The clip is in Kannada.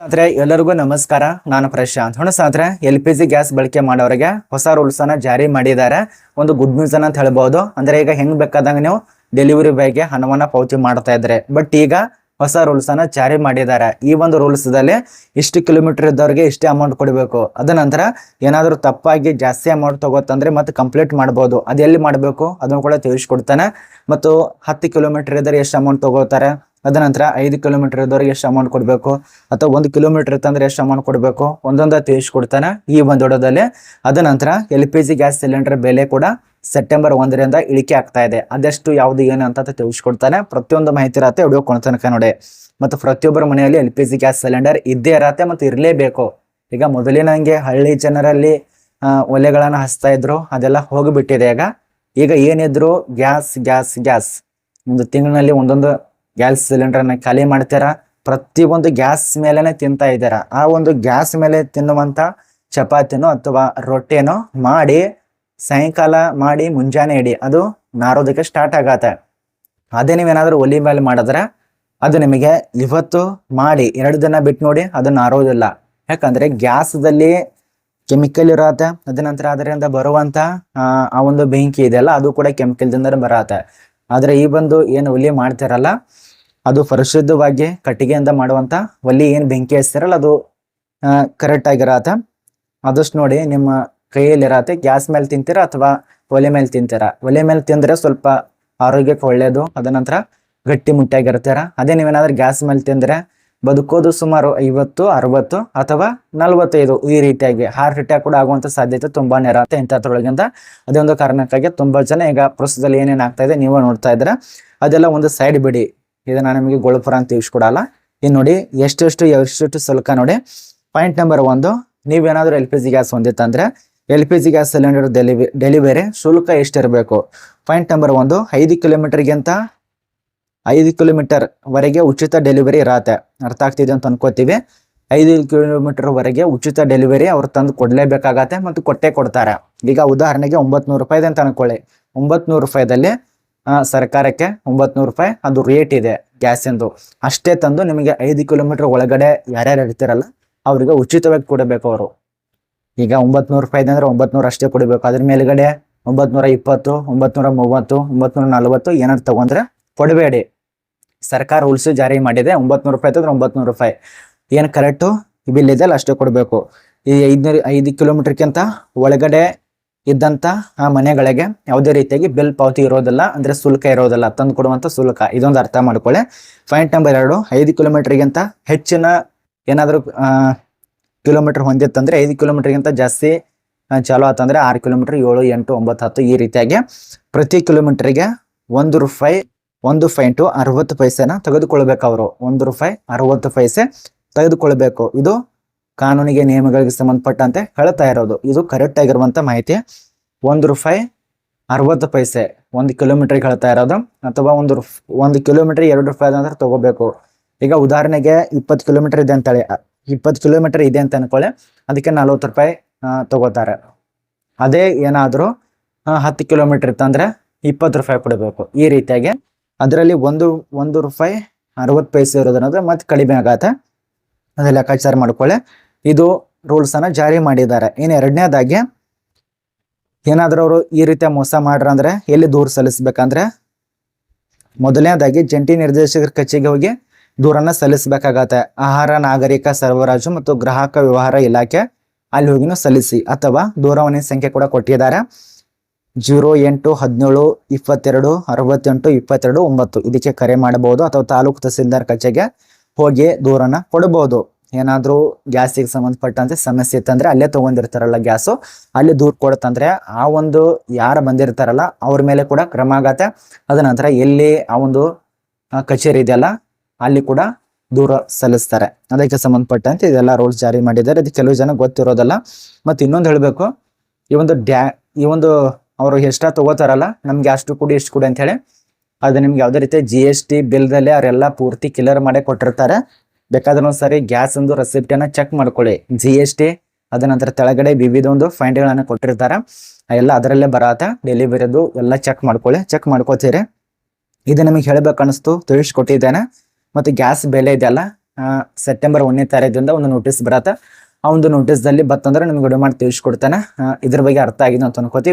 ಆದ್ರೆ ಎಲ್ಲರಿಗೂ ನಮಸ್ಕಾರ. ನಾನು ಪ್ರಶಾಂತ್. ಹುಣಸಾದ್ರೆ ಎಲ್ ಪಿ ಜಿ ಗ್ಯಾಸ್ ಬಳಕೆ ಮಾಡೋರಿಗೆ ಹೊಸ ರೂಲ್ಸ್ ಅನ್ನ ಜಾರಿ ಮಾಡಿದ್ದಾರೆ. ಒಂದು ಗುಡ್ ನ್ಯೂಸ್ ಅಂತ ಹೇಳ್ಬಹುದು ಅಂದ್ರೆ ಈಗ ಹೆಂಗ್ ಬೇಕಾದಂಗ ನೀವು ಡೆಲಿವರಿ ಬಾಯ್ಗೆ ಹಣವನ್ನ ಪಾವತಿ ಮಾಡ್ತಾ ಇದ್ರೆ. ಬಟ್ ಈಗ ಹೊಸ ರೂಲ್ಸ್ ಅನ್ನ ಜಾರಿ ಮಾಡಿದ್ದಾರೆ. ಈ ಒಂದು ರೂಲ್ಸ್ ದಲ್ಲಿ ಇಷ್ಟು ಕಿಲೋಮೀಟರ್ ಇದ್ದವ್ರಿಗೆ ಇಷ್ಟೇ ಅಮೌಂಟ್ ಕೊಡಬೇಕು. ಅದ ನಂತರ ಏನಾದರೂ ತಪ್ಪಾಗಿ ಜಾಸ್ತಿ ಅಮೌಂಟ್ ತಗೋತಂದ್ರೆ ಮತ್ತೆ ಕಂಪ್ಲೀಟ್ ಮಾಡ್ಬೋದು. ಅದೆಲ್ಲಿ ಮಾಡಬೇಕು? ಅದನ್ನು ಕೂಡ ತಿಳಿಸ್ಕೊಡ್ತಾನೆ. ಮತ್ತು ಹತ್ತು ಕಿಲೋಮೀಟರ್ ಇದ್ದರೆ ಎಷ್ಟು ಅಮೌಂಟ್ ತಗೋತಾರೆ? ಅದ ನಂತರ ಐದು ಕಿಲೋಮೀಟರ್ ಇದ್ದವ್ರಿಗೆ ಎಷ್ಟು ಅಮೌಂಟ್ ಕೊಡಬೇಕು? ಅಥವಾ ಒಂದು ಕಿಲೋಮೀಟರ್ ಇತ್ತಂದ್ರೆ ಎಷ್ಟು ಅಮೌಂಟ್ ಕೊಡಬೇಕು? ಒಂದೊಂದ ತಿಳಿಸ್ಕೊಡ್ತಾನೆ ಈ ಒಂದು ದೊಡ್ಡದಲ್ಲಿ ಅದ ನಂತರ L P G gas cylinder ಬೆಲೆ ಕೂಡ ಸೆಪ್ಟೆಂಬರ್ ಒಂದರಿಂದ ಇಳಿಕೆ ಆಗ್ತಾ ಇದೆ. ಅದೆಷ್ಟು, ಯಾವ್ದು, ಏನು ಅಂತ ತಿಳಿಸ್ಕೊಡ್ತಾನೆ. ಪ್ರತಿಯೊಂದು ಮಾಹಿತಿ ಇರತ್ತೆ ವಿಡಿಯೋ ತನಕ ನೋಡಿ. ಮತ್ತು ಪ್ರತಿಯೊಬ್ಬರ ಮನೆಯಲ್ಲಿ L P G gas cylinder ಇದ್ದೇ ಇರತ್ತೆ ಮತ್ತು ಇರಲೇಬೇಕು. ಈಗ ಮೊದಲಿನಂಗೆ ಹಳ್ಳಿ ಜನರಲ್ಲಿ ಒಲೆಗಳನ್ನ ಹಚ್ತಾ ಇದ್ರು, ಅದೆಲ್ಲ ಹೋಗಿಬಿಟ್ಟಿದೆ. ಈಗ ಈಗ ಏನಿದ್ರು ಗ್ಯಾಸ್ ಗ್ಯಾಸ್ ಗ್ಯಾಸ್ ಒಂದು ತಿಂಗಳಲ್ಲಿ ಒಂದೊಂದು ಗ್ಯಾಸ್ ಸಿಲಿಂಡರ್ನ ಖಾಲಿ ಮಾಡ್ತಾರ? ಪ್ರತಿಯೊಂದು ಗ್ಯಾಸ್ ಮೇಲೆನೆ ತಿಂತಾ ಇದ್ದೀರಾ? ಆ ಒಂದು ಗ್ಯಾಸ್ ಮೇಲೆ ತಿನ್ನುವಂತ ಚಪಾತಿನೋ ಅಥವಾ ರೊಟ್ಟಿನೋ ಮಾಡಿ ಸಾಯಂಕಾಲ ಮಾಡಿ ಮುಂಜಾನೆ ಇಡಿ. ಅದು ನಾರೋದಕ್ಕೆ ಸ್ಟಾರ್ಟ್ ಆಗತ್ತೆ. ಅದೇ ನೀವೇನಾದ್ರೂ ಒಲಿ ಮೇಲೆ ಮಾಡಿದ್ರೆ ಅದು ನಿಮಗೆ ಇವತ್ತು ಮಾಡಿ ಎರಡು ದಿನ ಬಿಟ್ಟು ನೋಡಿ ಅದು ನಾರೋದಿಲ್ಲ. ಯಾಕಂದ್ರೆ ಗ್ಯಾಸ್ದಲ್ಲಿ ಕೆಮಿಕಲ್ ಇರತ್ತೆ. ಅದ ನಂತರ ಅದರಿಂದ ಬರುವಂತ ಆ, ಆ ಒಂದು ಬೆಂಕಿ ಇದೆಯಲ್ಲ ಅದು ಕೂಡ ಕೆಮಿಕಲ್ದಿಂದ ಬರತ್ತೆ. ಆದ್ರೆ ಈ ಬಂದು ಏನು ಒಲಿ ಮಾಡ್ತಾರಲ್ಲ, ಅದು ಪರಿಶುದ್ಧವಾಗಿ ಕಟ್ಟಿಗೆಯಿಂದ ಮಾಡುವಂತ ಒಲಿ ಏನು ಬೆಂಕಿ ಹಚ್ತಾರಲ್ಲ, ಅದು ಕರೆಕ್ಟ್ ಆಗಿರತ್ತೆ. ಆದಷ್ಟು ನೋಡಿ ನಿಮ್ಮ ಕೈಯಲ್ಲಿರತ್ತೆ, ಗ್ಯಾಸ್ ಮೇಲೆ ತಿಂತೀರಾ ಅಥವಾ ಒಲೆ ಮೇಲೆ ತಿಂತೀರಾ? ಒಲೆ ಮೇಲೆ ತಿಂದ್ರೆ ಸ್ವಲ್ಪ ಆರೋಗ್ಯಕ್ಕೆ ಒಳ್ಳೆಯದು ಅದ ನಂತರ ಗಟ್ಟಿ ಮುಟ್ಟಾಗಿರ್ತೀರ? ಅದೇ ನೀವೇನಾದ್ರೂ ಗ್ಯಾಸ್ ಮೇಲೆ ತಿಂದ್ರೆ ಬದುಕೋದು ಸುಮಾರು ಐವತ್ತು, ಅರವತ್ತು ಅಥವಾ ನಲವತ್ತೈದು ಈ ರೀತಿಯಾಗಿ ಹಾರ್ಟ್ ಅಟ್ಯಾಕ್ ಕೂಡ ಆಗುವಂತ ಸಾಧ್ಯತೆ ತುಂಬಾನೇ ಇರುತ್ತೆ ಇಂಥದ್ರೊಳಗಿಂತ ಅದೇ ಒಂದು ಕಾರಣಕ್ಕಾಗಿ ತುಂಬಾ ಜನ ಈಗ ಪ್ರಸ್ತುತದಲ್ಲಿ ಏನೇನು ಆಗ್ತಾ ಇದೆ ನೀವು ನೋಡ್ತಾ ಇದ್ರೆ ಅದೆಲ್ಲ ಒಂದು ಸೈಡ್ ಬಿಡಿ. ಇದನ್ನ ನಿಮಗೆ ಗೊಳಪುರ ಅಂತ ತಿಳಿಸ್ಕೊಡಲ್ಲ ಇನ್ನು ನೋಡಿ, ಎಷ್ಟೆಷ್ಟು ಎಷ್ಟೆಷ್ಟು ಶುಲ್ಕ ನೋಡಿ. ಪಾಯಿಂಟ್ ನಂಬರ್ ಒಂದು, ನೀವೇನಾದ್ರೂ L P G gas ಹೊಂದಿತ್ತಂದ್ರೆ L P G gas cylinder delivery delivery ಶುಲ್ಕ ಎಷ್ಟಿರಬೇಕು? ಪಾಯಿಂಟ್ ನಂಬರ್ ಒಂದು, ಐದು ಕಿಲೋಮೀಟರ್ಗಿಂತ ಐದು ಕಿಲೋಮೀಟರ್ ವರೆಗೆ ಉಚಿತ ಡೆಲಿವರಿ ಇರತ್ತೆ. ಅರ್ಥ ಆಗ್ತಿದೆ ಅಂತ ಅನ್ಕೋತೀವಿ. ಐದು ಕಿಲೋಮೀಟರ್ ವರೆಗೆ ಉಚಿತ ಡೆಲಿವರಿ ಅವ್ರು ತಂದು ಕೊಡ್ಲೇಬೇಕಾಗತ್ತೆ ಮತ್ತು ಕೊಟ್ಟೆ ಕೊಡ್ತಾರೆ. ಈಗ ಉದಾಹರಣೆಗೆ ಒಂಬತ್ನೂರು ರೂಪಾಯಿ ಅಂತ ಅನ್ಕೊಳ್ಳಿ. ಒಂಬತ್ನೂರು ರೂಪಾಯಿದಲ್ಲಿ ಸರ್ಕಾರಕ್ಕೆ ಒಂಬತ್ನೂರು ರೂಪಾಯಿ ಅದು ರೇಟ್ ಇದೆ ಗ್ಯಾಸಿಂದು. ಅಷ್ಟೇ ತಂದು ನಿಮಗೆ ಐದು ಕಿಲೋಮೀಟರ್ ಒಳಗಡೆ ಯಾರ್ಯಾರು ಇರ್ತಿರಲ್ಲ ಅವ್ರಿಗೆ ಉಚಿತವಾಗಿ ಕೊಡಬೇಕು ಅವರು. ಈಗ ಒಂಬತ್ನೂರು ರೂಪಾಯಿ ಅಂದ್ರೆ ಒಂಬತ್ನೂರು ಅಷ್ಟೇ ಕೊಡಬೇಕು. ಅದ್ರ ಮೇಲ್ಗಡೆ ಒಂಬತ್ನೂರ ಇಪ್ಪತ್ತು, ಒಂಬತ್ನೂರ ಮೂವತ್ತು, ಒಂಬತ್ನೂರ ನಲವತ್ತು ಏನಾದ್ರು ತಗೊಂಡ್ರೆ ಕೊಡಬೇಡಿ. ಸರ್ಕಾರ ಉಳಿಸು ಜಾರಿ ಮಾಡಿದೆ, ಒಂಬತ್ನೂರು ರೂಪಾಯಿ ಆಯ್ತಂದ್ರೆ ಒಂಬತ್ನೂರು ರೂಪಾಯಿ. ಏನು ಕರೆಕ್ಟು ಬಿಲ್ ಇದೆಯಲ್ಲ ಅಷ್ಟೇ ಕೊಡಬೇಕು. ಈ ಐದ್ನೂರು, ಐದು ಕಿಲೋಮೀಟರ್ಗಿಂತ ಒಳಗಡೆ ಇದ್ದಂಥ ಆ ಮನೆಗಳಿಗೆ ಯಾವುದೇ ರೀತಿಯಾಗಿ ಬಿಲ್ ಪಾವತಿ ಇರೋದಿಲ್ಲ, ಅಂದರೆ ಶುಲ್ಕ ಇರೋದಿಲ್ಲ, ತಂದು ಕೊಡುವಂಥ ಶುಲ್ಕ. ಇದೊಂದು ಅರ್ಥ ಮಾಡ್ಕೊಳ್ಳಿ. ಪಾಯಿಂಟ್ ನಂಬರ್ ಎರಡು, ಐದು ಕಿಲೋಮೀಟರ್ಗಿಂತ ಹೆಚ್ಚಿನ ಏನಾದರೂ ಕಿಲೋಮೀಟರ್ ಹೊಂದಿತ್ತಂದರೆ ಐದು ಕಿಲೋಮೀಟರ್ಗಿಂತ ಜಾಸ್ತಿ ಚಾಲೋ ಆತಂದರೆ ಆರು ಕಿಲೋಮೀಟರ್ ಏಳು ಎಂಟು ಒಂಬತ್ತು ಹತ್ತು ಈ ರೀತಿಯಾಗಿ ಪ್ರತಿ ಕಿಲೋಮೀಟ್ರಿಗೆ ಒಂದು ರೂಪಾಯಿ ಒಂದು ಪಾಯಿಂಟು ಅರವತ್ತು ಪೈಸೆನ ತೆಗೆದುಕೊಳ್ಬೇಕು ಅವರು ಒಂದು ರೂಪಾಯಿ ಅರವತ್ತು ಪೈಸೆ ತೆಗೆದುಕೊಳ್ಬೇಕು. ಇದು ಕಾನೂನಿಗೆ ನಿಯಮಗಳಿಗೆ ಸಂಬಂಧಪಟ್ಟಂತೆ ಹೇಳ್ತಾ ಇರೋದು. ಇದು ಕರೆಕ್ಟ್ ಆಗಿರುವಂತ ಮಾಹಿತಿ. ಒಂದು ರೂಪಾಯಿ ಅರವತ್ತು ಪೈಸೆ ಒಂದು ಕಿಲೋಮೀಟರ್ಗೆ ಹೇಳ್ತಾ ಇರೋದು. ಅಥವಾ ಒಂದು ಒಂದು ಕಿಲೋಮೀಟರ್ ಎರಡು ರೂಪಾಯಿ ಅಂದ್ರೆ ತಗೋಬೇಕು. ಈಗ ಉದಾಹರಣೆಗೆ ಇಪ್ಪತ್ತು ಕಿಲೋಮೀಟರ್ ಇದೆ ಅಂತೇಳಿ. ಇಪ್ಪತ್ತು ಕಿಲೋಮೀಟರ್ ಇದೆ ಅಂತ ಅನ್ಕೊಳ್ಳಿ. ಅದಕ್ಕೆ ನಲ್ವತ್ತು ರೂಪಾಯಿ ತಗೋತಾರೆ. ಅದೇ ಏನಾದರೂ ಹತ್ತು ಕಿಲೋಮೀಟರ್ ಇತ್ತಂದ್ರೆ ಇಪ್ಪತ್ತು ರೂಪಾಯಿ ಕೊಡಬೇಕು. ಈ ರೀತಿಯಾಗಿ ಅದರಲ್ಲಿ ಒಂದು ಒಂದು ರೂಪಾಯಿ ಅರವತ್ತು ಪೈಸೆ ಇರೋದ್ರಿಂದ ಮತ್ತೆ ಕಡಿಮೆ ಆಗತ್ತೆ. ಅದೇ ಲೆಕ್ಕಾಚಾರ ಮಾಡ್ಕೊಳ್ಳಿ. ಇದು ರೂಲ್ಸ್ ಅನ್ನ ಜಾರಿ ಮಾಡಿದ್ದಾರೆ. ಇನ್ನು ಎರಡನೇದಾಗಿ, ಏನಾದ್ರೂ ಅವರು ಈ ರೀತಿಯ ಮೋಸ ಮಾಡ್ರಂದ್ರೆ ಎಲ್ಲಿ ದೂರು ಸಲ್ಲಿಸ್ಬೇಕಂದ್ರೆ, ಮೊದಲನೇದಾಗಿ ಜಂಟಿ ನಿರ್ದೇಶಕರ ಕಚೇರಿಗೆ ಹೋಗಿ ದೂರನ್ನ ಸಲ್ಲಿಸಬೇಕಾಗತ್ತೆ. ಆಹಾರ, ನಾಗರಿಕ, ಸರಬರಾಜು ಮತ್ತು ಗ್ರಾಹಕ ವ್ಯವಹಾರ ಇಲಾಖೆ ಅಲ್ಲಿ ಹೋಗಿನೂ ಸಲ್ಲಿಸಿ ಅಥವಾ ದೂರವಾಣಿ ಸಂಖ್ಯೆ ಕೂಡ ಕೊಟ್ಟಿದ್ದಾರೆ. ಜೀರೋ ಎಂಟು ಹದಿನೇಳು, ಇಪ್ಪತ್ತೆರಡು, ಅರವತ್ತೆಂಟು, ಇಪ್ಪತ್ತೆರಡು, ಒಂಬತ್ತು. ಇದಕ್ಕೆ ಕರೆ ಮಾಡಬಹುದು ಅಥವಾ ತಾಲೂಕು ತಹಸೀಲ್ದಾರ್ ಕಚೇರಿಗೆ ಹೋಗಿ ದೂರನ್ನ ಕೊಡಬಹುದು. ಏನಾದ್ರೂ ಗ್ಯಾಸಿಗೆ ಸಂಬಂಧಪಟ್ಟಂತೆ ಸಮಸ್ಯೆ ಇತ್ತಂದ್ರೆ ಅಲ್ಲೇ ತಗೊಂಡಿರ್ತಾರಲ್ಲ ಗ್ಯಾಸು. ಅಲ್ಲಿ ದೂರ ಕೊಡತ್ತಂದ್ರೆ ಆ ಒಂದು ಯಾರು ಬಂದಿರ್ತಾರಲ್ಲ ಅವ್ರ ಮೇಲೆ ಕೂಡ ಕ್ರಮ ಆಗತ್ತೆ. ಅದ ನಂತರ ಎಲ್ಲಿ ಆ ಒಂದು ಕಚೇರಿ ಇದೆಯಲ್ಲ, ಅಲ್ಲಿ ಕೂಡ ದೂರ ಸಲ್ಲಿಸ್ತಾರೆ. ಅದಕ್ಕೆ ಸಂಬಂಧಪಟ್ಟಂತೆ ಇದೆಲ್ಲ ರೂಲ್ಸ್ ಜಾರಿ ಮಾಡಿದ್ದಾರೆ. ಇದು ಕೆಲವು ಜನ ಗೊತ್ತಿರೋದಲ್ಲ. ಮತ್ತೆ ಇನ್ನೊಂದು ಹೇಳಬೇಕು, ಈ ಒಂದು ಡ್ಯಾ, ಈ ಒಂದು ಅವರು ಎಷ್ಟ ತಗೋತಾರಲ್ಲ, ನಮ್ಗೆ ಅಷ್ಟು ಕೊಡಿ, ಇಷ್ಟು ಕೊಡಿ ಅಂತ ಹೇಳಿ ಅದು ನಿಮ್ಗೆ ಯಾವುದೇ ರೀತಿ ಜಿ ಎಸ್ ಟಿ ಬಿಲ್ದಲ್ಲಿ ಅವರೆಲ್ಲ ಪೂರ್ತಿ ಕ್ಲಿಯರ್ ಮಾಡೇ ಕೊಟ್ಟಿರ್ತಾರೆ. ಬೇಕಾದ್ರೆ ಒಂದ್ಸರಿ ಗ್ಯಾಸ್ ಒಂದು ರೆಸಿಪ್ಟನ್ನ ಚೆಕ್ ಮಾಡ್ಕೊಳ್ಳಿ. ಜಿ ಎಸ್ ಟಿ ಅದ ನಂತರ ತೆಳಗಡೆ ವಿವಿಧ ಒಂದು ಫೈಂಡ್ಗಳನ್ನ ಕೊಟ್ಟಿರ್ತಾರೆ. ಎಲ್ಲ ಅದರಲ್ಲೇ ಬರತ್ತೆ. ಡೆಲಿವರಿದು ಎಲ್ಲ ಚೆಕ್ ಮಾಡ್ಕೊಳ್ಳಿ. ಚೆಕ್ ಮಾಡ್ಕೋತೀರಿ. ಇದು ನಿಮಗೆ ಹೇಳ್ಬೇಕು ಅನಿಸ್ತು ತಿಳಿಸ್ಕೊಟ್ಟಿದ್ದೇನೆ. ಮತ್ತು ಗ್ಯಾಸ್ ಬೆಲೆ ಇದೆಯಲ್ಲ ಸೆಪ್ಟೆಂಬರ್ ಒಂದನೇ ತಾರೀಕಿಂದ ಒಂದು ನೋಟಿಸ್ ಬರತ್ತೆ. ಆ ಒಂದು ನೋಟಿಸ್ದಲ್ಲಿ ಬತ್ತಂದ್ರೆ ನಿಮ್ಗೆ ವಿಡಿಯೋ ಮಾಡಿ ತಿಳಿಸ್ಕೊಡ್ತಾನೆ ಇದ್ರ ಬಗ್ಗೆ ಅರ್ಥ ಆಗಿದೆ ಅಂತ ಅನ್ಕೋತೀವಿ.